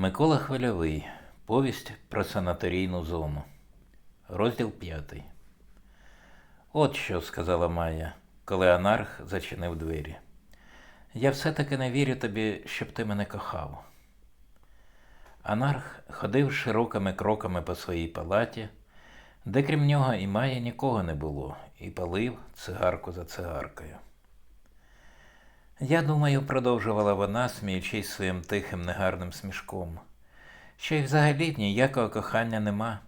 Микола Хвильовий. Повість про санаторійну зону. Розділ п'ятий. От що, сказала Майя, коли анарх зачинив двері. Я все-таки не вірю тобі, щоб ти мене кохав. Анарх ходив широкими кроками по своїй палаті, де крім нього і Майя нікого не було, і палив цигарку за цигаркою. Я думаю, продовжувала вона, сміючись своїм тихим негарним смішком, що й взагалі ніякого кохання нема,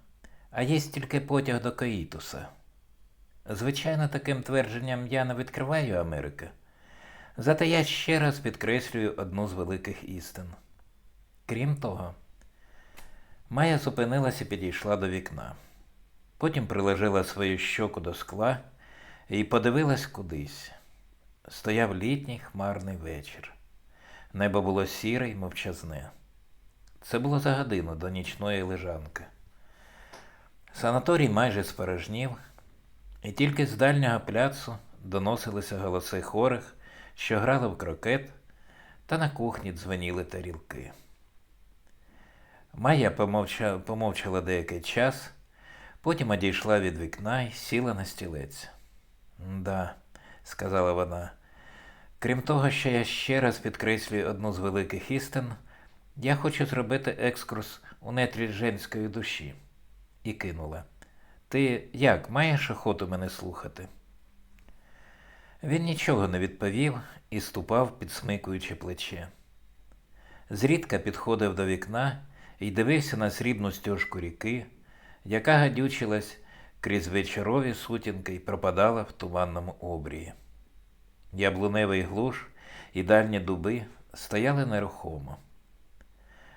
а є тільки потяг до Каїтуса. Звичайно, таким твердженням я не відкриваю Америки. Зате я ще раз підкреслюю одну з великих істин. Крім того, Майя зупинилась і підійшла до вікна. Потім приложила свою щоку до скла і подивилась кудись. Стояв літній хмарний вечір. Небо було сіре й мовчазне. Це було за годину до нічної лежанки. Санаторій майже спорожнів, і тільки з дальнього пляцу доносилися голоси хорих, що грали в крокет, та на кухні дзвеніли тарілки. Майя помовча... помовчала деякий час, потім одійшла від вікна і сіла на стілець. Да, сказала вона. Крім того, що я ще раз підкреслюю одну з великих істин, я хочу зробити екскурс у нетрі женської душі. І кинула. Ти як, маєш охоту мене слухати? Він нічого не відповів і ступав, підсмикуючи плече. Зрідка підходив до вікна і дивився на срібну стежку ріки, яка гадючилась крізь вечорові сутінки і пропадала в туманному обрії. Яблуневий глуш і дальні дуби стояли нерухомо.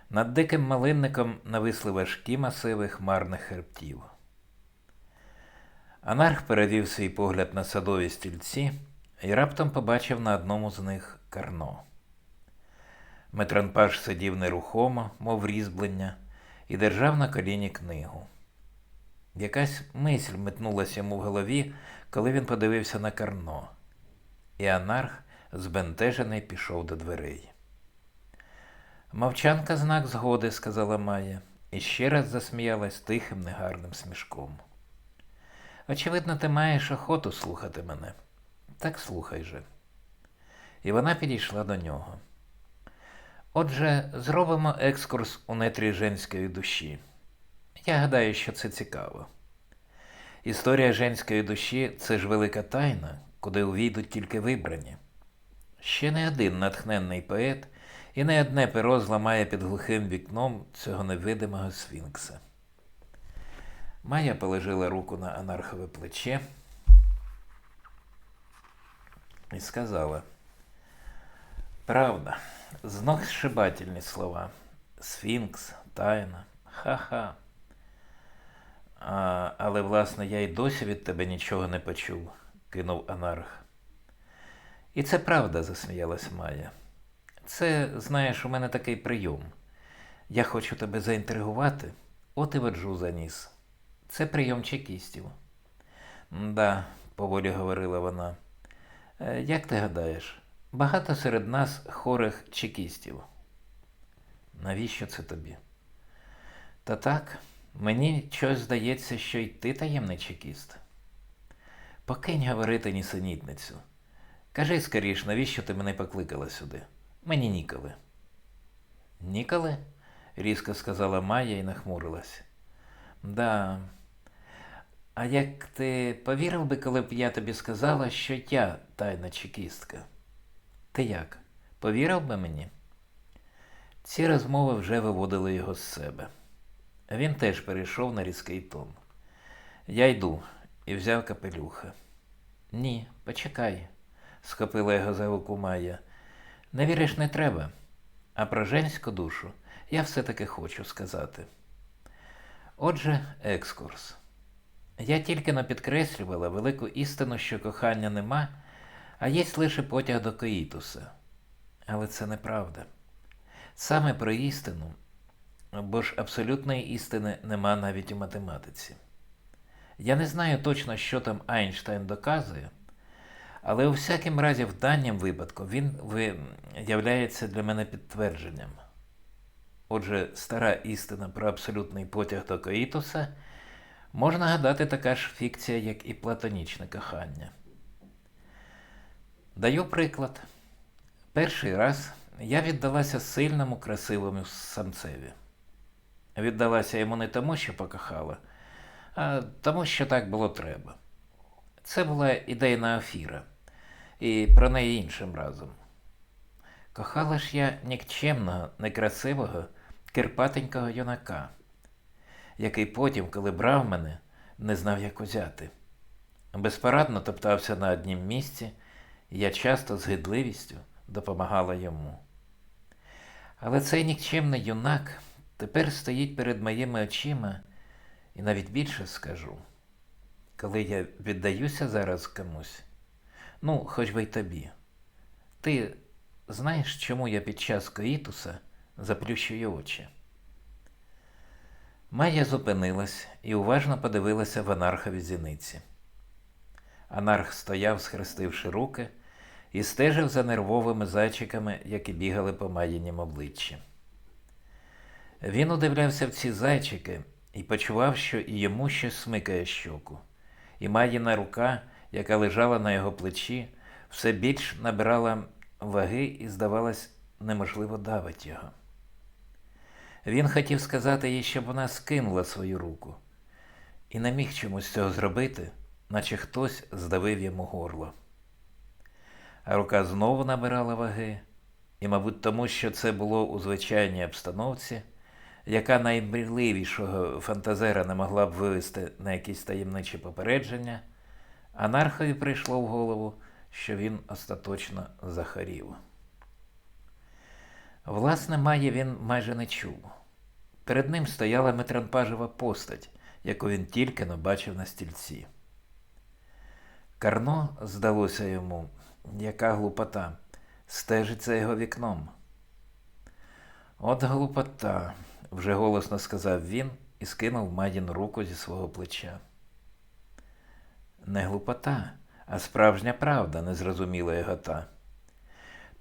Над диким малинником нависли важкі масиви хмарних хребтів. Анарх перевів свій погляд на садові стільці і раптом побачив на одному з них карно. Метранпаш сидів нерухомо, мов різьблення, і держав на коліні книгу. Якась мисль метнулася йому в голові, коли він подивився на карно, і анарх, збентежений, пішов до дверей. Мовчанка знак згоди, сказала Майя, і ще раз засміялась тихим негарним смішком. Очевидно, ти маєш охоту слухати мене. Так слухай же. І вона підійшла до нього. Отже, зробимо екскурс у нетрі женської душі. Я гадаю, що це цікаво. Історія женської душі це ж велика тайна, куди увійдуть тільки вибрані. Ще не один натхненний поет і не одне перо зламає під глухим вікном цього невидимого сфінкса. Майя положила руку на анархове плече і сказала: Правда, знов сшибательні слова. Сфінкс, тайна, ха-ха. Але, власне, я й досі від тебе нічого не почув, кинув анарх. І це правда, засміялась Майя. Це, знаєш, у мене такий прийом. Я хочу тебе заінтригувати, от і веджу за ніс. Це прийом чекістів. Да, поволі говорила вона. «Е, Як ти гадаєш, багато серед нас хорих чекістів. Навіщо це тобі? Та так, мені щось здається, що й ти таємний чекіст. Покинь говорити нісенітницю. Кажи скоріш, навіщо ти мене покликала сюди? Мені ніколи. Ніколи? різко сказала Майя і нахмурилась. Да. А як ти повірив би, коли б я тобі сказала, що я тайна чекістка? Ти як? Повірив би мені? Ці розмови вже виводили його з себе. Він теж перейшов на різкий тон. Я йду взяв капелюха. Ні, почекай, схопила його за руку Майя. Не віриш, не треба. А про женську душу я все-таки хочу сказати. Отже, екскурс. Я тільки не підкреслювала велику істину, що кохання нема, а є лише потяг до Коїтуса. Але це неправда. Саме про істину, бо ж абсолютної істини нема навіть у математиці. Я не знаю точно, що там Айнштайн доказує, але у всякім разі, в даному випадку він являється для мене підтвердженням. Отже, стара істина про абсолютний потяг до Коїтуса можна гадати така ж фікція, як і платонічне кохання. Даю приклад. Перший раз я віддалася сильному, красивому самцеві. Віддалася йому не тому, що покохала, тому, що так було треба. Це була ідейна афіра, і про неї іншим разом. Кохала ж я нікчемного, некрасивого, кирпатенького юнака, який потім, коли брав мене, не знав, як узяти. Безпорадно топтався на однім місці, і я часто з гидливістю допомагала йому. Але цей нікчемний юнак тепер стоїть перед моїми очима, і навіть більше скажу, коли я віддаюся зараз комусь, ну, хоч би й тобі, ти знаєш, чому я під час коїтуса заплющую очі? Майя зупинилась і уважно подивилася в анархові зіниці. Анарх стояв, схрестивши руки, і стежив за нервовими зайчиками, які бігали по Майїнім обличчі. Він удивлявся в ці зайчики і почував, що і йому щось смикає щоку, і Майїна рука, яка лежала на його плечі, все більш набирала ваги і, здавалось, неможливо давить його. Він хотів сказати їй, щоб вона скинула свою руку, і не міг чомусь цього зробити, наче хтось здавив йому горло. А рука знову набирала ваги, і, мабуть, тому що це було у звичайній обстановці, яка наймрійливішого фантазера не могла б вивести на якісь таємничі попередження, анархові прийшло в голову, що він остаточно захворів. Власне, має він майже не чув. Перед ним стояла метранпажева постать, яку він тільки но бачив на стільці. Карно, здалося йому, яка глупота, стежить його вікном. От глупота, вже голосно сказав він і скинув Мадіну руку зі свого плеча. Не глупота, а справжня правда, не зрозуміла його та.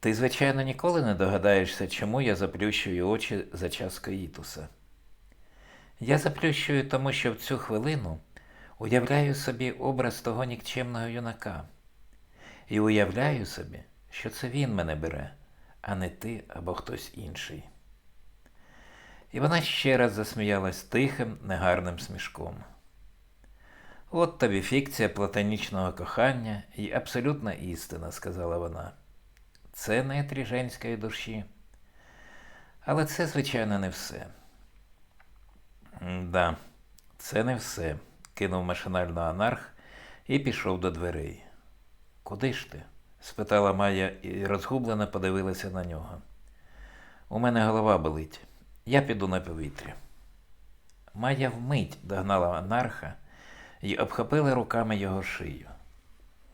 Ти, звичайно, ніколи не догадаєшся, чому я заплющую очі за час Каїтуса. Я заплющую, тому що в цю хвилину уявляю собі образ того нікчемного юнака. І уявляю собі, що це він мене бере, а не ти або хтось інший. І вона ще раз засміялась тихим, негарним смішком. От тобі фікція платонічного кохання і абсолютна істина, сказала вона. Це нетрі женської душі. Але це, звичайно, не все. Да, це не все, кинув машинально анарх і пішов до дверей. Куди ж ти? спитала Майя і розгублено подивилася на нього. У мене голова болить. Я піду на повітря. Майя вмить догнала анарха і обхопила руками його шию.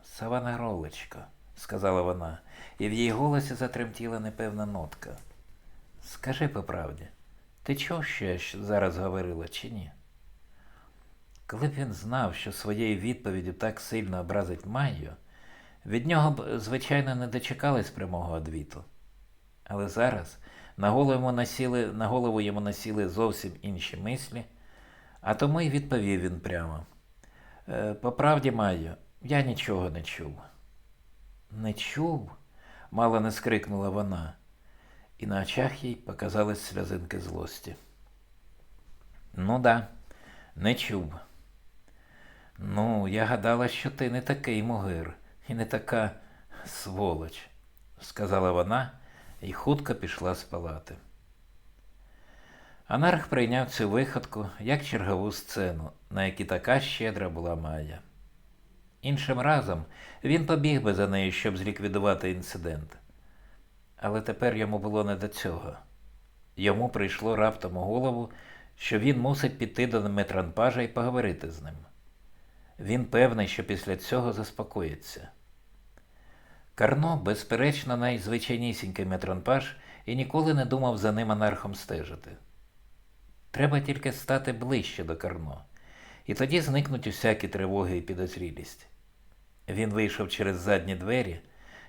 Саванаролечко, сказала вона, і в її голосі затремтіла непевна нотка. Скажи по правді, ти чув, що я зараз говорила, чи ні? Коли б він знав, що своєю відповіддю так сильно образить Майю, від нього б, звичайно, не дочекались прямого одвіту. Але зараз на голову йому насіли, на голову йому насіли зовсім інші мислі, а тому й відповів він прямо. «Е, По правді, Майю, я нічого не чув. Не чув? мало не скрикнула вона, і на очах їй показались сльозинки злості. Ну да, не чув. Ну, я гадала, що ти не такий мугир і не така сволоч, сказала вона і хутко пішла з палати. Анарх прийняв цю виходку як чергову сцену, на якій така щедра була Майя. Іншим разом він побіг би за нею, щоб зліквідувати інцидент. Але тепер йому було не до цього. Йому прийшло раптом у голову, що він мусить піти до метранпажа і поговорити з ним. Він певний, що після цього заспокоїться. Карно, безперечно, найзвичайнісінький метронпаж і ніколи не думав за ним анархом стежити. Треба тільки стати ближче до Карно, і тоді зникнуть усякі тривоги і підозрілість. Він вийшов через задні двері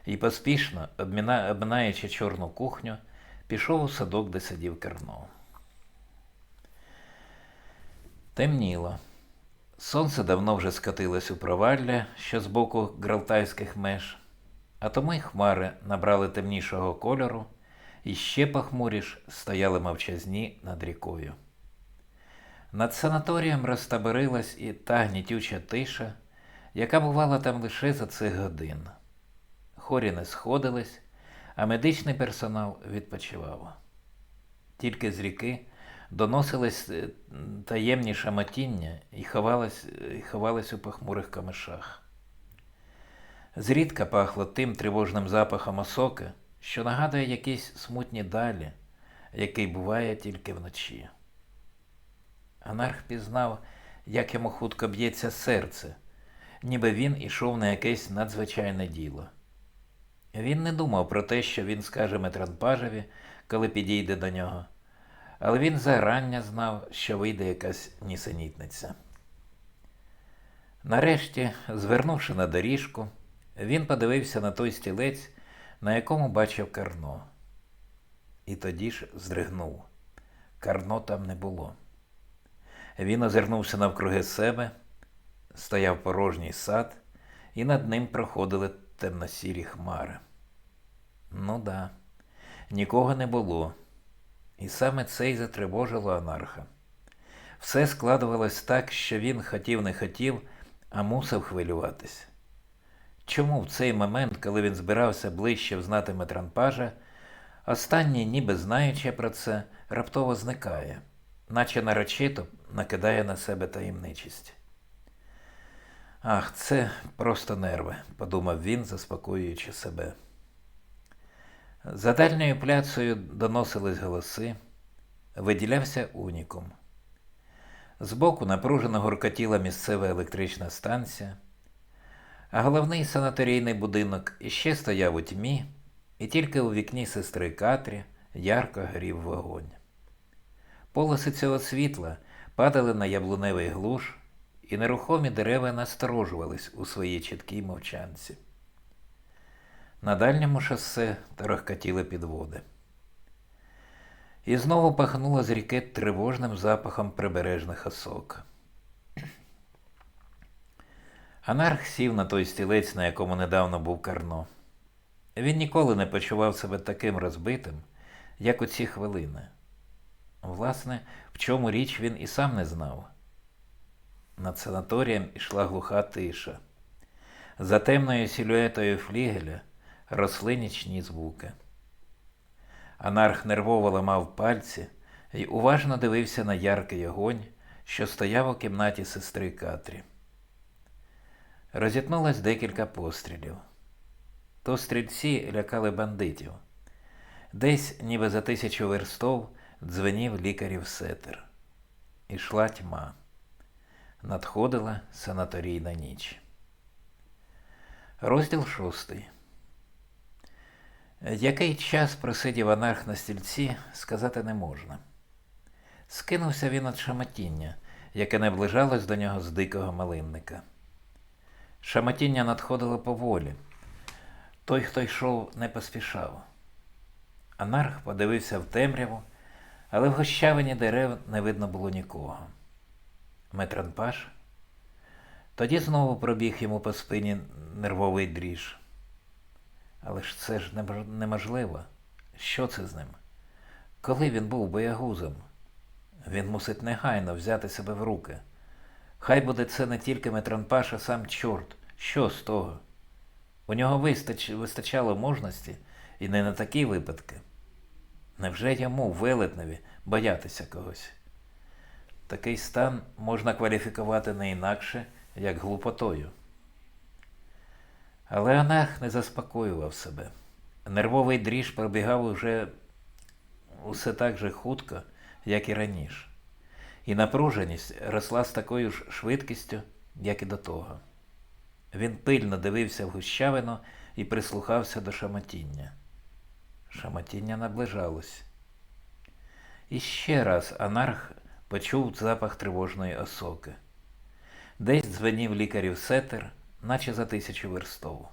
і поспішно, обминаючи чорну кухню, пішов у садок, де сидів Керно. Темніло. Сонце давно вже скотилось у провалля, що з боку гралтайських меж, а тому й хмари набрали темнішого кольору і ще похмуріш стояли мовчазні над рікою. Над санаторієм розтаборилась і та гнітюча тиша, яка бувала там лише за цих годин. Хорі не сходились, а медичний персонал відпочивав. Тільки з ріки доносились е, таємні шамотіння і ховались, і ховались у похмурих камишах. Зрідка пахло тим тривожним запахом осоки, що нагадує якісь смутні далі, який буває тільки вночі. Анарх пізнав, як йому хутко б'ється серце, ніби він ішов на якесь надзвичайне діло. Він не думав про те, що він скаже Метранпажеві, коли підійде до нього, але він зарання знав, що вийде якась нісенітниця. Нарешті, звернувши на доріжку, він подивився на той стілець, на якому бачив Карно. І тоді ж здригнув. Карно там не було. Він озирнувся навкруги себе, стояв порожній сад, і над ним проходили темно-сірі хмари. Ну да, нікого не було. І саме це й затривожило анарха. Все складувалось так, що він хотів не хотів, а мусив хвилюватись. Чому в цей момент, коли він збирався ближче взнати Метранпажа, останній, ніби знаючи про це, раптово зникає, наче нарочито накидає на себе таємничість. Ах, це просто нерви, подумав він, заспокоюючи себе. За дальньою пляцею доносились голоси, виділявся унікум. Збоку напружено гуркотіла місцева електрична станція, головний санаторійний будинок іще стояв у тьмі, і тільки у вікні сестри Катрі ярко горів вогонь. Полоси цього світла падали на яблуневий глуш, і нерухомі дерева насторожувались у своїй чіткій мовчанці. На дальньому шосе торохкотіли підводи. І знову пахнуло з ріки тривожним запахом прибережних осок. Анарх сів на той стілець, на якому недавно був Карно. Він ніколи не почував себе таким розбитим, як у ці хвилини. Власне, в чому річ він і сам не знав. Над санаторієм ішла глуха тиша. За темною силуетою флігеля росли нічні звуки. Анарх нервово ламав пальці і уважно дивився на яркий огонь, що стояв у кімнаті сестри Катрі. Розітнулось декілька пострілів. То стрільці лякали бандитів. Десь, ніби за тисячу верстов, дзвенів лікарів сетер. Ішла тьма. Надходила санаторійна ніч. Розділ шостий. Який час просидів анарх на стільці, сказати не можна. Скинувся він від шамотіння, яке наближалось до нього з дикого малинника. Шамотіння надходило поволі. Той, хто йшов, не поспішав. Анарх подивився в темряву, але в гущавині дерев не видно було нікого. Метранпаш. Тоді знову пробіг йому по спині нервовий дріж. Але ж це ж неможливо. Що це з ним? Коли він був боягузом, він мусить негайно взяти себе в руки. Хай буде це не тільки Метранпаш, а сам чорт. Що з того? У нього вистач... вистачало мужності і не на такі випадки. Невже йому, велетневі, боятися когось? Такий стан можна кваліфікувати не інакше, як глупотою. Але Анах не заспокоював себе. Нервовий дріж пробігав уже усе так же хутко, як і раніше, і напруженість росла з такою ж швидкістю, як і до того. Він пильно дивився в гущавину і прислухався до шамотіння. Шамотіння наближалось. І ще раз анарх почув запах тривожної осоки. Десь дзвенів лікарів сетер, наче за тисячу верстов.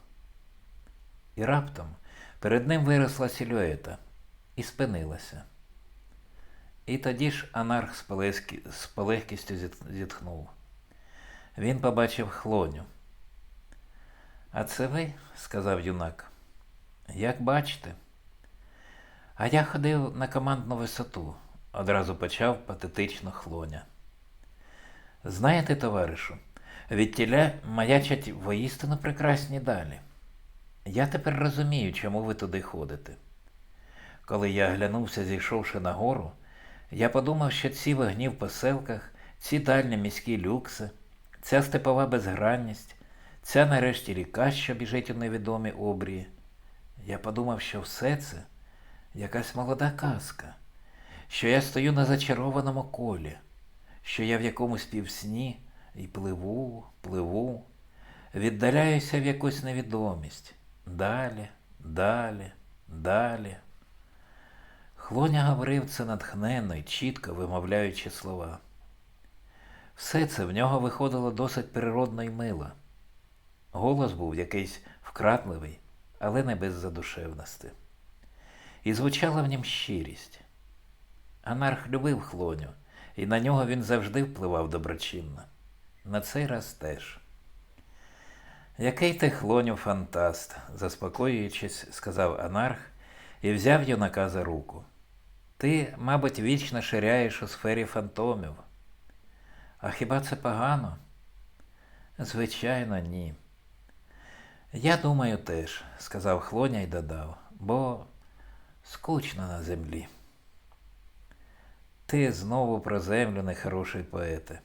І раптом перед ним виросла силюета. і спинилася. І тоді ж анарх з полегкістю зітхнув. Він побачив хлоню. А це ви? сказав юнак. Як бачите. А я ходив на командну висоту, одразу почав патетично хлоня. Знаєте, товаришу, відтіля маячать воістину прекрасні далі. Я тепер розумію, чому ви туди ходите. Коли я оглянувся, зійшовши на гору, я подумав, що ці вогні в поселках, ці дальні міські люкси, ця степова безгранність, ця нарешті ріка, що біжить у невідомі обрії. Я подумав, що все це якась молода казка, що я стою на зачарованому колі, що я в якомусь півсні і пливу, пливу, віддаляюся в якусь невідомість. Далі, далі, далі. Хлоня говорив це натхненно і чітко вимовляючи слова. Все це в нього виходило досить природно й мило. Голос був якийсь вкрадливий, але не без задушевності. І звучала в нім щирість. Анарх любив хлоню, і на нього він завжди впливав доброчинно. На цей раз теж. Який ти хлоню фантаст, заспокоюючись, сказав Анарх і взяв юнака за руку. Ти, мабуть, вічно ширяєш у сфері фантомів. А хіба це погано? Звичайно, ні. Я думаю теж, сказав хлоня і додав, бо скучно на землі. Ти знову про землю, нехороший поете.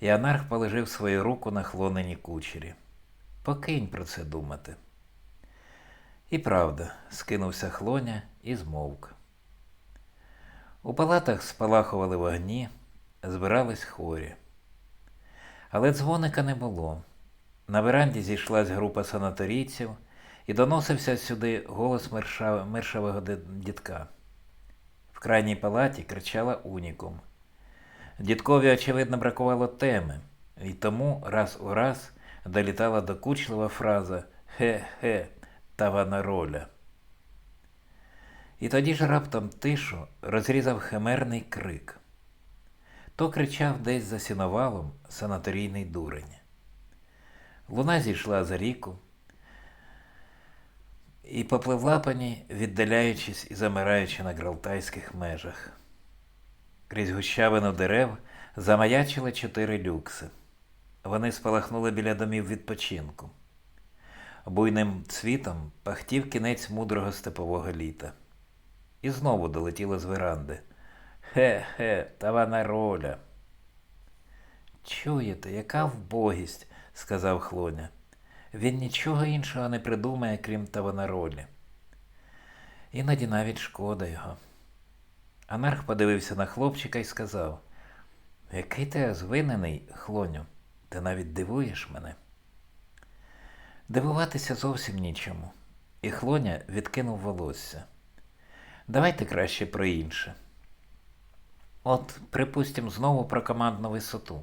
І анарх положив свою руку на хлоненій кучері. Покинь про це думати. І правда, скинувся хлоня і змовк. У палатах спалахували вогні, збирались хорі. Але дзвоника не було. На веранді зійшлась група санаторійців і доносився сюди голос миршавого дідка. В крайній палаті кричала унікум. Дідкові, очевидно, бракувало теми, і тому раз у раз долітала докучлива фраза Хе-хе, тавана роля. І тоді ж раптом тишу розрізав химерний крик. То кричав десь за сіновалом санаторійний дурень. Луна зійшла за ріку і попливла по ній, віддаляючись і замираючи на гралтайських межах. Крізь гущавину дерев замаячили чотири люкси. Вони спалахнули біля домів відпочинку. Буйним цвітом пахтів кінець мудрого степового літа. І знову долетіло з веранди. Хе-хе, тавана роля. Чуєте, яка вбогість, сказав хлоня. Він нічого іншого не придумає, крім таванаролі. Іноді навіть шкода його. Анарх подивився на хлопчика і сказав: Який ти звинений, хлоню, ти навіть дивуєш мене. Дивуватися зовсім нічому. І хлоня відкинув волосся. Давайте краще про інше. От, припустимо, знову про командну висоту.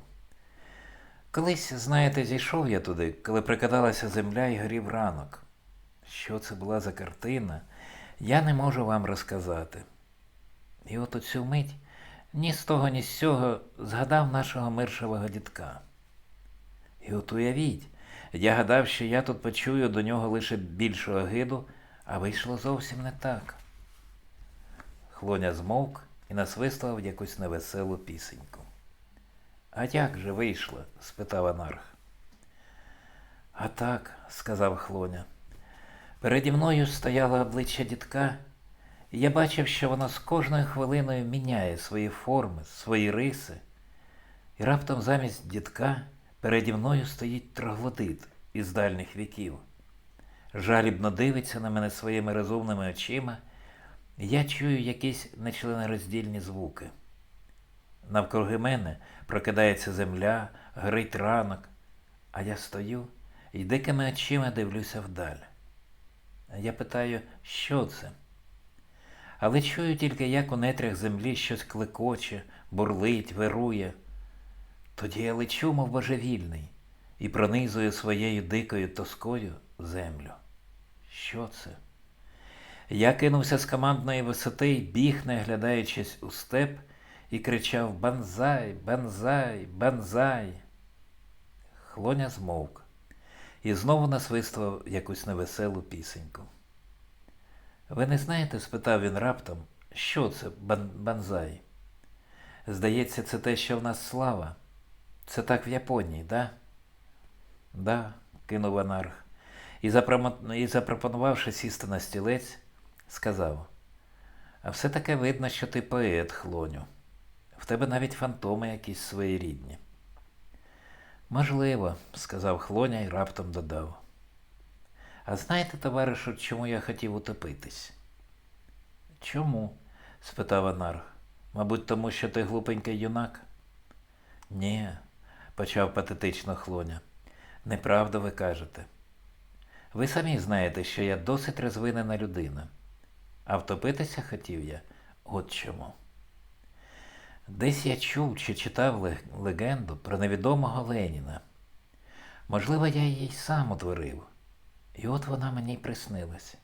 Колись, знаєте, зійшов я туди, коли прикидалася земля і горів ранок. Що це була за картина, я не можу вам розказати. І от у цю мить ні з того, ні з цього згадав нашого миршового дідка. І от уявіть, я гадав, що я тут почую до нього лише більшу огиду, а вийшло зовсім не так. Хлоня змовк і насвистував якусь невеселу пісеньку. А як же вийшло? спитав анарх. А так, сказав хлоня. Переді мною стояло обличчя дідка, і я бачив, що воно з кожною хвилиною міняє свої форми, свої риси. І раптом замість дідка переді мною стоїть троглодит із дальніх віків. Жалібно дивиться на мене своїми розумними очима, я чую якісь нечленороздільні звуки. Навкруги мене прокидається земля, горить ранок, а я стою і дикими очима дивлюся вдаль. Я питаю, що це? Але чую тільки, як у нетрях землі щось клекоче, бурлить, вирує. Тоді я лечу, мов божевільний, і пронизую своєю дикою тоскою землю. Що це? Я кинувся з командної висоти й біг, не оглядаючись у степ, і кричав Банзай, банзай, банзай. Хлоня змовк і знову насвистував якусь невеселу пісеньку. Ви не знаєте? спитав він раптом, що це бан- банзай? Здається, це те, що в нас слава. Це так в Японії, да? Да, кинув анарх. І, і запропонувавши сісти на стілець, сказав. А все таке видно, що ти поет, хлоню. В тебе навіть фантоми якісь своєрідні. Можливо, сказав Хлоня і раптом додав. А знаєте, товаришу, чому я хотів утопитись? Чому? спитав Анарх. Мабуть, тому що ти глупенький юнак? Ні, почав патетично Хлоня. Неправду ви кажете. Ви самі знаєте, що я досить розвинена людина. А втопитися хотів я от чому. Десь я чув чи читав легенду про невідомого Леніна. Можливо, я її сам утворив. І от вона мені й приснилась.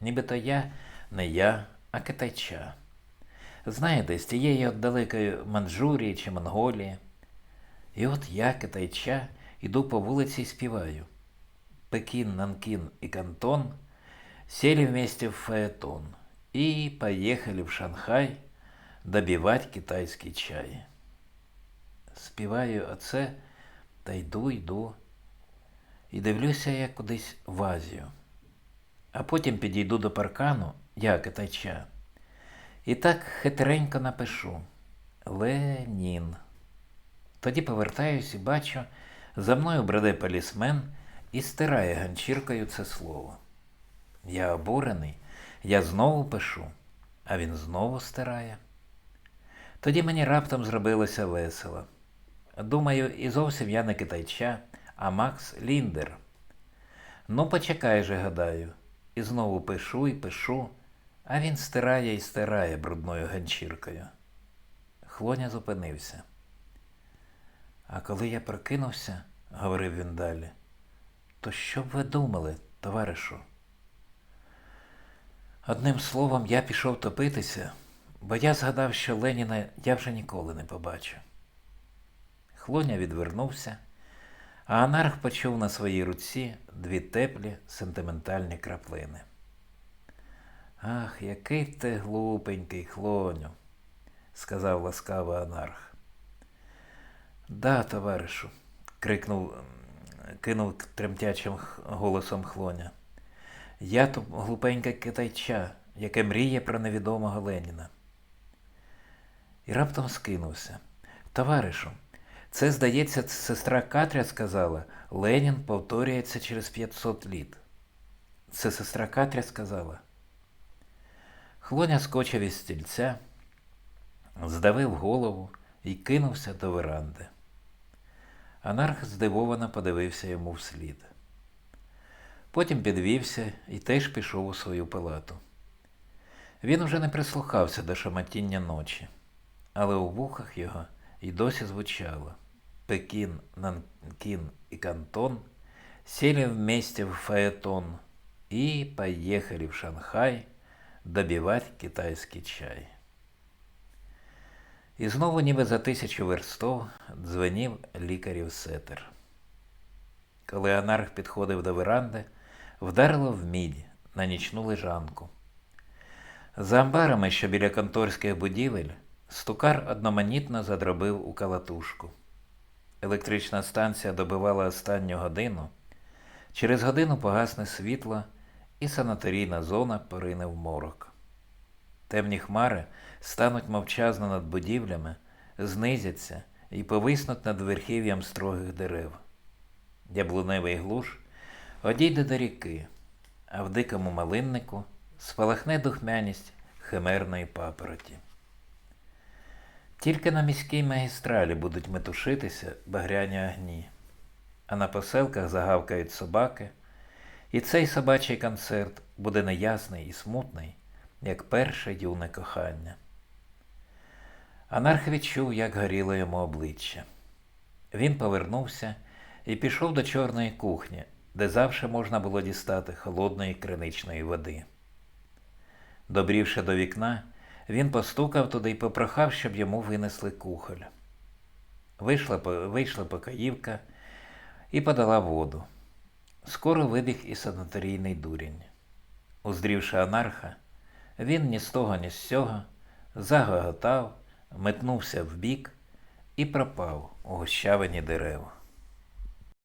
Нібито я не я, а китайча. Знаєте, з тієї от далекої Манчжурії чи Монголії. І от я, китайча, іду по вулиці і співаю. Пекин, Нанкин и Кантон сели вместе в фаэтон и поехали в Шанхай добивать китайський чай. Співаю оце та йду, йду. І дивлюся я кудись в Азію. А потім підійду до паркану, я китайча. І так хитренько напишу Ленін. Тоді повертаюсь і бачу, за мною бреде полісмен і стирає ганчіркою це слово. Я обурений, я знову пишу, а він знову стирає. Тоді мені раптом зробилося весело. Думаю, і зовсім я не китайча, а Макс Ліндер. Ну, почекай же, гадаю, і знову пишу і пишу, а він стирає і стирає брудною ганчіркою. Хлоня зупинився. А коли я прокинувся, говорив він далі, то що б ви думали, товаришу? Одним словом, я пішов топитися, бо я згадав, що Леніна я вже ніколи не побачу. Хлоня відвернувся, а анарх почув на своїй руці дві теплі сентиментальні краплини. Ах, який ти глупенький, хлоню, сказав ласкаво анарх. Да, товаришу, крикнув, кинув тремтячим голосом хлоня. Я то глупеньке китайча, яке мріє про невідомого Леніна. І раптом скинувся. Товаришу, це, здається, сестра Катря сказала, Ленін повторюється через 500 літ. Це сестра Катря сказала. Хлоня скочив із стільця, здавив голову і кинувся до веранди. Анарх здивовано подивився йому вслід. Потім підвівся і теж пішов у свою палату. Він уже не прислухався до шамотіння ночі, але у вухах його й досі звучало Пекін, Нанкін і Кантон сели вместе в фаэтон и поехали в Шанхай добивать китайський чай. І знову ніби за тисячу верстов дзвенів лікарів сетер. Коли анарх підходив до веранди, вдарило в мідь на нічну лежанку. За амбарами, що біля конторських будівель, стукар одноманітно задробив у калатушку. Електрична станція добивала останню годину. Через годину погасне світло, і санаторійна зона порине в морок. Темні хмари стануть мовчазно над будівлями, знизяться і повиснуть над верхів'ям строгих дерев. Яблуневий глуш одійде до ріки, а в дикому малиннику спалахне духмяність химерної папороті. Тільки на міській магістралі будуть метушитися багряні огні, а на поселках загавкають собаки, і цей собачий концерт буде неясний і смутний, як перше юне кохання. Анарх відчув, як горіло йому обличчя. Він повернувся і пішов до чорної кухні, де завжди можна було дістати холодної криничної води. Добрівши до вікна, він постукав туди і попрохав, щоб йому винесли кухоль. Вийшла, вийшла покоївка і подала воду. Скоро вибіг і санаторійний дурень. Уздрівши анарха, він ні з того, ні з сього загоготав, метнувся вбік і пропав у гущавині дерев.